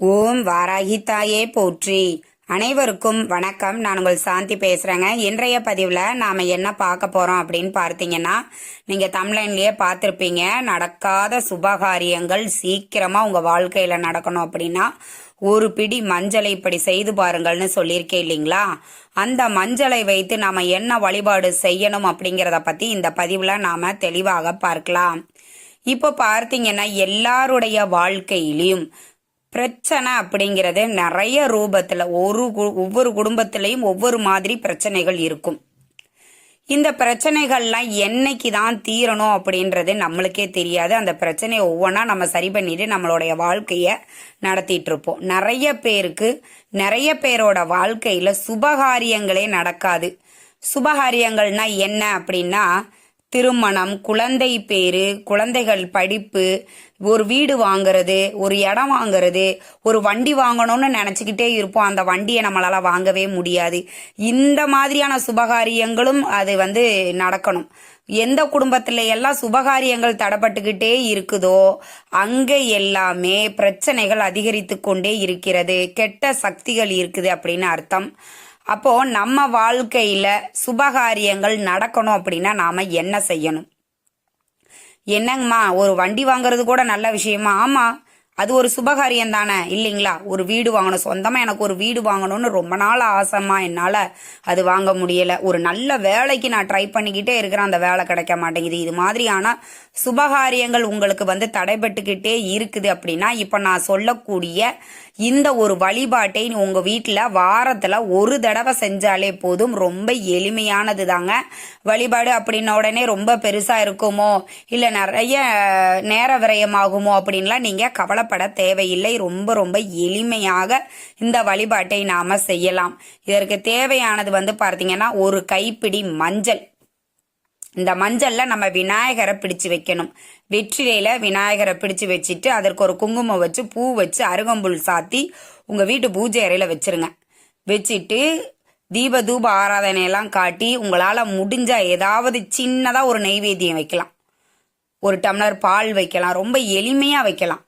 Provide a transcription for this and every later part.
ஓம் வாராகி தாயே போற்றி. அனைவருக்கும் வணக்கம். நான் உங்கள் சாந்தி பேசுறேங்க. இன்றைய பதிவில் நாம என்ன பார்க்க போறோம் அப்படின்னு பார்த்தீங்கன்னா நீங்க தமிழ்லைன்லயே பார்த்துருப்பீங்க. நடக்காத சுபகாரியங்கள் சீக்கிரமா உங்க வாழ்க்கையில நடக்கணும் அப்படின்னா ஒரு பிடி மஞ்சளை இப்படி செய்து பாருங்கள்னு சொல்லியிருக்கேன் இல்லைங்களா? அந்த மஞ்சளை வைத்து நாம என்ன வழிபாடு செய்யணும் அப்படிங்கிறத பத்தி இந்த பதிவுல நாம தெளிவாக பார்க்கலாம். இப்போ பார்த்தீங்கன்னா எல்லாருடைய வாழ்க்கையிலையும் பிரச்சனை அப்படிங்கிறது நிறைய ரூபத்தில் ஒரு கு- ஒவ்வொரு குடும்பத்திலையும் ஒவ்வொரு மாதிரி பிரச்சனைகள் இருக்கும். இந்த பிரச்சனைகள்லாம் என்னைக்கு தான் தீரணும் அப்படின்றது நம்மளுக்கே தெரியாது. அந்த பிரச்சனையை ஒவ்வொன்றா நம்ம சரி பண்ணிட்டு நம்மளுடைய வாழ்க்கையை நடத்திட்டு இருப்போம். நிறைய பேருக்கு நிறைய பேரோட வாழ்க்கையில் சுபகாரியங்களே நடக்காது. சுபகாரியங்கள்னா என்ன அப்படின்னா திருமணம் குழந்தை பேரு குழந்தைகள் படிப்பு ஒரு வீடு வாங்குறது ஒரு இடம் வாங்குறது ஒரு வண்டி வாங்கணும்னு நினச்சிக்கிட்டே இருப்போம். அந்த வண்டியை நம்மளால் வாங்கவே முடியாது. இந்த மாதிரியான சுபகாரியங்களும் அது வந்து நடக்கணும். எந்த குடும்பத்தில் எல்லாம் சுபகாரியங்கள் தடப்பட்டுக்கிட்டே இருக்குதோ அங்கே எல்லாமே பிரச்சனைகள் அதிகரித்து கொண்டே இருக்கிறது. கெட்ட சக்திகள் இருக்குது அப்படின்னு அர்த்தம். அப்போ நம்ம வாழ்க்கையில சுபகாரியங்கள் நடக்கணும் அப்படின்னா நாம என்ன செய்யணும்? என்னங்கம்மா ஒரு வண்டி வாங்குறது கூட நல்ல விஷயமா? ஆமா. அது ஒரு சுபகாரியம் தானே? இல்லைங்களா? ஒரு வீடு வாங்கணும். சொந்தமாக எனக்கு ஒரு வீடு வாங்கணும்னு ரொம்ப நாள் ஆசைமா என்னால் அது வாங்க முடியலை. ஒரு நல்ல வேலைக்கு நான் ட்ரை பண்ணிக்கிட்டே இருக்கிறேன். அந்த வேலை கிடைக்க மாட்டேங்குது. இது மாதிரியான சுபகாரியங்கள் உங்களுக்கு வந்து தடைபட்டுக்கிட்டே இருக்குது அப்படின்னா இப்போ நான் சொல்லக்கூடிய இந்த ஒரு வழிபாட்டை உங்கள் வீட்டில் வாரத்தில் ஒரு தடவை செஞ்சாலே போதும். ரொம்ப எளிமையானது தாங்க. வழிபாடு அப்படின்ன உடனே ரொம்ப பெருசாக இருக்குமோ? இல்லை நிறைய நேர விரயமாகுமோ? அப்படின்லாம் நீங்கள் கவலை கவலைப்பட தேவையில்லை. ரொம்ப ரொம்ப எளிமையாக இந்த வழிபாட்டை நாம செய்யலாம். இதற்கு தேவையானது வந்து பார்த்தீங்கன்னா ஒரு கைப்பிடி மஞ்சள். இந்த மஞ்சள்ல நம்ம விநாயகரை பிடிச்சு வைக்கணும். வெற்றிலையில விநாயகரை பிடிச்சு வச்சுட்டு அதற்கு ஒரு குங்குமம் வச்சு பூ வச்சு அருகம்புல் சாத்தி உங்க வீட்டு பூஜை அறையில வச்சிருங்க. வச்சுட்டு தீப தூப ஆராதனையெல்லாம் காட்டி உங்களால முடிஞ்ச ஏதாவது சின்னதா ஒரு நெய்வேத்தியம் வைக்கலாம். ஒரு டம்ளர் பால் வைக்கலாம். ரொம்ப எளிமையா வைக்கலாம்.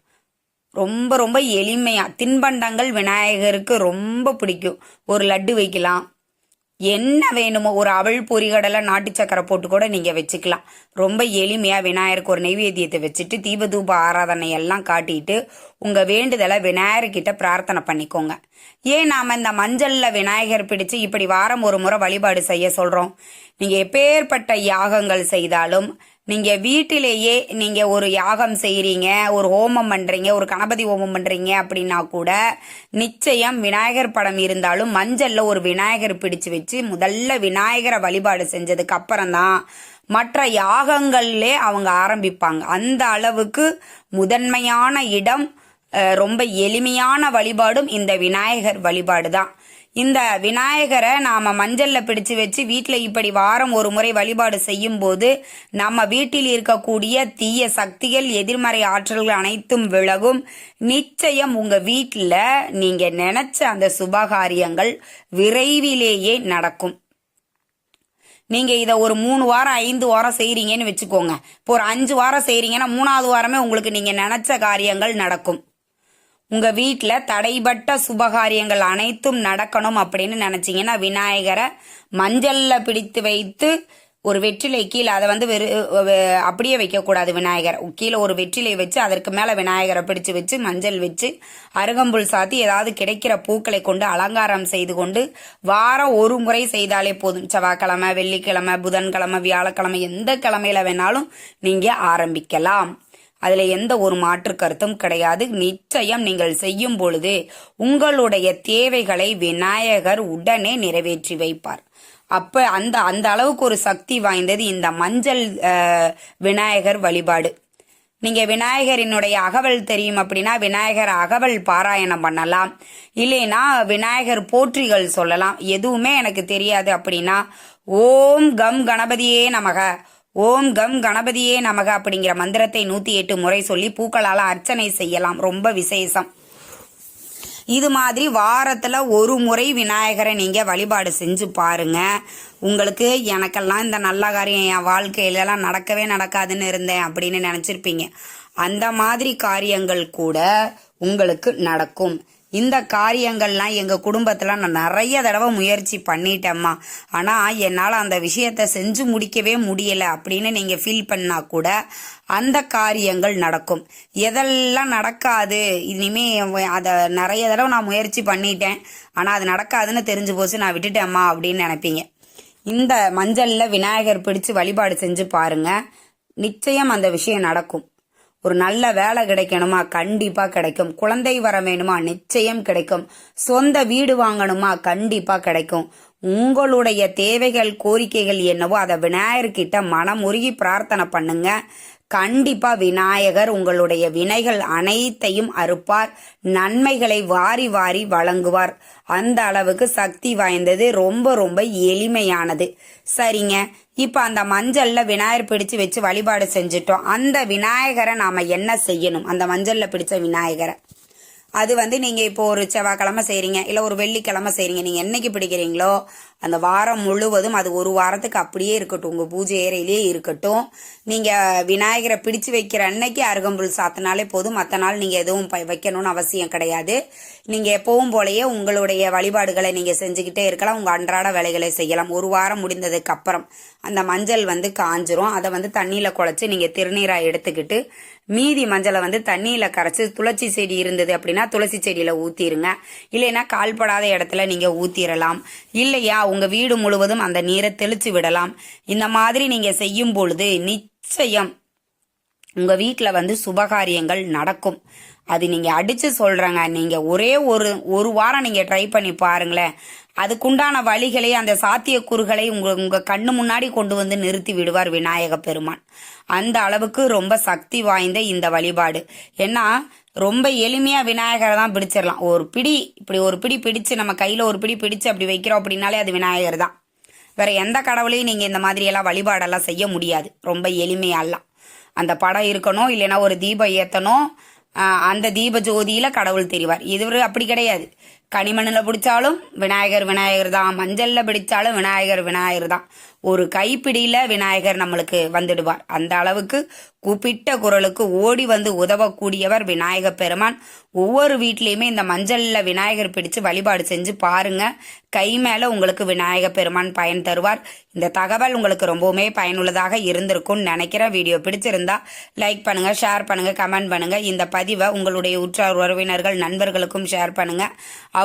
ரொம்ப ரொம்ப எளிமையாக தின்பண்டங்கள் விநாயகருக்கு ரொம்ப பிடிக்கும். ஒரு லட்டு வைக்கலாம். என்ன வேணுமோ ஒரு அவள் பொரிகடலை நாட்டு சக்கரை போட்டு கூட நீங்கள் வச்சுக்கலாம். ரொம்ப எளிமையாக விநாயகருக்கு ஒரு நைவேத்தியத்தை வச்சுட்டு தீபதூப ஆராதனை எல்லாம் காட்டிட்டு உங்கள் வேண்டுதலை விநாயகர்கிட்ட பிரார்த்தனை பண்ணிக்கோங்க. ஏன் நாம் இந்த மஞ்சளில் விநாயகர் பிடிச்சு இப்படி வாரம் ஒரு முறை வழிபாடு செய்ய சொல்கிறோம் நீங்கள் எப்பேற்பட்ட யாகங்கள் செய்தாலும் நீங்க வீட்டிலேயே நீங்க ஒரு யாகம் செய்கிறீங்க ஒரு ஹோமம் பண்றீங்க ஒரு கணபதி ஹோமம் பண்றீங்க அப்படின்னா கூட நிச்சயம் விநாயகர் படம் இருந்தாலும் மஞ்சள்ல ஒரு விநாயகர் பிடிச்சு வச்சு முதல்ல விநாயகரை வழிபாடு செஞ்சதுக்கு அப்புறம்தான் மற்ற யாகங்கள்லே அவங்க ஆரம்பிப்பாங்க. அந்த அளவுக்கு முதன்மையான இடம் ரொம்ப எளிமையான வழிபாடும் இந்த விநாயகர் வழிபாடு தான் இந்த விநாயகரை நாம மஞ்சள்ல பிடிச்சு வச்சு வீட்டில் இப்படி வாரம் ஒரு முறை வழிபாடு செய்யும் போது நம்ம வீட்டில் இருக்கக்கூடிய தீய சக்திகள் எதிர்மறை ஆற்றல்கள் அனைத்தும் விலகும். நிச்சயம் உங்க வீட்டில் நீங்க நினைச்ச அந்த சுபகாரியங்கள் விரைவிலேயே நடக்கும். நீங்க இதை ஒரு மூணு வாரம் ஐந்து வாரம் செய்கிறீங்கன்னு வச்சுக்கோங்க. இப்போ ஒரு அஞ்சு வாரம் செய்றீங்கன்னா மூணாவது வாரமே உங்களுக்கு நீங்க நினைச்ச காரியங்கள் நடக்கும். உங்க வீட்டில் தடைபட்ட சுபகாரியங்கள் அனைத்தும் நடக்கணும் அப்படின்னு நினைச்சீங்கன்னா விநாயகரை மஞ்சள்ல பிடித்து வைத்து ஒரு வெற்றிலை கீழே அதை வந்து வெறு அப்படியே வைக்கக்கூடாது விநாயகர். கீழே ஒரு வெற்றிலை வச்சு அதற்கு மேலே விநாயகரை பிடிச்சு வச்சு மஞ்சள் வச்சு அருகம்புல் சாத்தி ஏதாவது கிடைக்கிற பூக்களை கொண்டு அலங்காரம் செய்து கொண்டு வாரம் ஒரு முறை செய்தாலே போதும். செவ்வாய்க்கிழமை வெள்ளிக்கிழமை புதன்கிழமை வியாழக்கிழமை எந்த கிழமையில வேணாலும் நீங்கள் ஆரம்பிக்கலாம். அதில் எந்த ஒரு மாற்று கருத்தும் கிடையாது. நிச்சயம் நீங்கள் செய்யும் பொழுது உங்களுடைய தேவைகளை விநாயகர் உடனே நிறைவேற்றி வைப்பார். அப்ப அந்த அந்த அளவுக்கு ஒரு சக்தி வாய்ந்தது இந்த மஞ்சள் விநாயகர் வழிபாடு. நீங்க விநாயகரினுடைய அகவல் தெரியும் அப்படின்னா விநாயகர் அகவல் பாராயணம் பண்ணலாம். இல்லைன்னா விநாயகர் போற்றிகள் சொல்லலாம். எதுவுமே எனக்கு தெரியாது அப்படின்னா ஓம் கம் கணபதியே நமக. ஓம் கம் கணபதியே நமக அப்படிங்கிற மந்திரத்தை நூத்தி எட்டு முறை சொல்லி பூக்களால அர்ச்சனை செய்யலாம். ரொம்ப விசேஷம். இது மாதிரி வாரத்தில் ஒரு முறை விநாயகரை நீங்கள் வழிபாடு செஞ்சு பாருங்க. உங்களுக்கு எனக்கெல்லாம் இந்த நல்ல காரியம் என் வாழ்க்கையிலலாம் நடக்கவே நடக்காதுன்னு இருந்தேன் அப்படின்னு நினச்சிருப்பீங்க. அந்த மாதிரி காரியங்கள் கூட உங்களுக்கு நடக்கும். இந்த காரியங்கள்லாம் எங்கள் குடும்பத்தில் நான் நிறைய தடவை முயற்சி பண்ணிட்டேம்மா. ஆனால் என்னால் அந்த விஷயத்தை செஞ்சு முடிக்கவே முடியலை அப்படின்னு நீங்கள் ஃபீல் பண்ணால் கூட அந்த காரியங்கள் நடக்கும். எதெல்லாம் நடக்காது இனிமே அதை நிறைய தடவை நான் முயற்சி பண்ணிட்டேன். ஆனால் அது நடக்காதுன்னு தெரிஞ்சு போச்சு நான் விட்டுட்டேம்மா அப்படின்னு நினைப்பீங்க. இந்த மஞ்சளில் விநாயகர் பிடிச்சு வழிபாடு செஞ்சு பாருங்கள் நிச்சயம் அந்த விஷயம் நடக்கும். ஒரு நல்ல வேலை கிடைக்கணுமா? கண்டிப்பா கிடைக்கும். குழந்தை வர வேணுமா? நிச்சயம் கிடைக்கும். சொந்த வீடு வாங்கணுமா? கண்டிப்பா கிடைக்கும். உங்களுடைய தேவைகள் கோரிக்கைகள் என்னவோ அதை விநாயகர்கிட்ட மனமுருகி பிரார்த்தனை பண்ணுங்க. கண்டிப்பா விநாயகர் உங்களுடைய வினைகள் அனைத்தையும் அறுப்பார். நன்மைகளை வாரி வாரி வழங்குவார். அந்த அளவுக்கு சக்தி வாய்ந்தது ரொம்ப ரொம்ப எளிமையானது. சரிங்க. இப்போ அந்த மஞ்சள்ல விநாயகர் பிடிச்சு வச்சு வழிபாடு செஞ்சுட்டோம். அந்த விநாயகரை நாம என்ன செய்யணும்? அந்த மஞ்சள்ல பிடிச்ச விநாயகரை. அது வந்து நீங்கள் இப்போ ஒரு செவ்வாய்க்கிழமை செய்கிறீங்க இல்லை ஒரு வெள்ளிக்கிழமை செய்கிறீங்க நீங்கள் என்னைக்கு பிடிக்கிறீங்களோ அந்த வாரம் முழுவதும் அது ஒரு வாரத்துக்கு அப்படியே இருக்கட்டும். உங்கள் பூஜை ஏறையிலே இருக்கட்டும். நீங்கள் விநாயகரை பிடிச்சு வைக்கிற அன்னைக்கு அருகம்புல் சாத்தினாலே போதும். மற்ற நாள் நீங்கள் எதுவும் ப- வைக்கணும்னு அவசியம் கிடையாது. நீங்கள் எப்பவும் போலயே உங்களுடைய வழிபாடுகளை நீங்கள் செஞ்சுக்கிட்டே இருக்கலாம். உங்கள் அன்றாட வேலைகளை செய்யலாம். ஒரு வாரம் முடிந்ததுக்கு அப்புறம் அந்த மஞ்சள் வந்து காஞ்சிரும். அதை வந்து தண்ணியில் குழச்சி நீங்கள் திருநீராக எடுத்துக்கிட்டு மீதி மஞ்சளை வந்து தண்ணியில் கரைச்சி துளசி செடி இருந்தது அப்படின்னா துளசி செடியில் ஊற்றிடுங்க இல்லைன்னா கால்படாத இடத்துல நீங்கள் ஊற்றிடலாம் இல்லையா உங்கள் வீடு முழுவதும் அந்த நீரை தெளித்து விடலாம். இந்த மாதிரி நீங்கள் செய்யும் பொழுது நிச்சயம் உங்கள் வீட்டில் வந்து சுபகாரியங்கள் நடக்கும். அது நீங்கள் அடித்து சொல்கிறேங்க நீங்கள் ஒரே ஒரு ஒரு வாரம் நீங்கள் ட்ரை பண்ணி பாருங்களேன். அதுக்குண்டான வழிகளை அந்த சாத்தியக்கூறுகளை உங்க உங்க கண்ணு முன்னாடி கொண்டு வந்து நிறுத்தி விடுவார் விநாயக பெருமான். அந்த அளவுக்கு ரொம்ப சக்தி வாய்ந்த இந்த வழிபாடு. ஏன்னா ரொம்ப எளிமையாக விநாயகரை தான் பிடிச்சிடலாம். ஒரு பிடி இப்படி ஒரு பிடி பிடிச்சு நம்ம கையில் ஒரு பிடி பிடிச்சு அப்படி வைக்கிறோம் அப்படின்னாலே அது விநாயகர் தான். வேறு எந்த கடவுளையும் நீங்கள் இந்த மாதிரியெல்லாம் வழிபாடெல்லாம் செய்ய முடியாது. ரொம்ப எளிமையாலாம் அந்த படம் இருக்கணும் இல்லைன்னா ஒரு தீபம் ஏற்றணும் அந்த தீப ஜோதியில் கடவுள் தெரிவார். இது அப்படி கிடையாது. கனிமண்ணில் பிடிச்சாலும் விநாயகர் விநாயகர் தான். மஞ்சளில் பிடிச்சாலும் விநாயகர் விநாயகர் தான். ஒரு கைப்பிடியில் விநாயகர் நம்மளுக்கு வந்துடுவார். அந்த அளவுக்கு கூப்பிட்ட குரலுக்கு ஓடி வந்து உதவக்கூடியவர் விநாயக பெருமான். ஒவ்வொரு வீட்லேயுமே இந்த மஞ்சளில் விநாயகர் பிடிச்சு வழிபாடு செஞ்சு பாருங்க. கை மேலே உங்களுக்கு விநாயக பெருமான் பயன் தருவார். இந்த தகவல் உங்களுக்கு ரொம்பவுமே பயனுள்ளதாக இருந்திருக்கும்னு நினைக்கிறேன். வீடியோ பிடிச்சிருந்தா லைக் பண்ணுங்க ஷேர் பண்ணுங்க கமெண்ட் பண்ணுங்க. இந்த பதிவை உங்களுடைய உற்றார் உறவினர்கள் நண்பர்களுக்கும் ஷேர் பண்ணுங்க.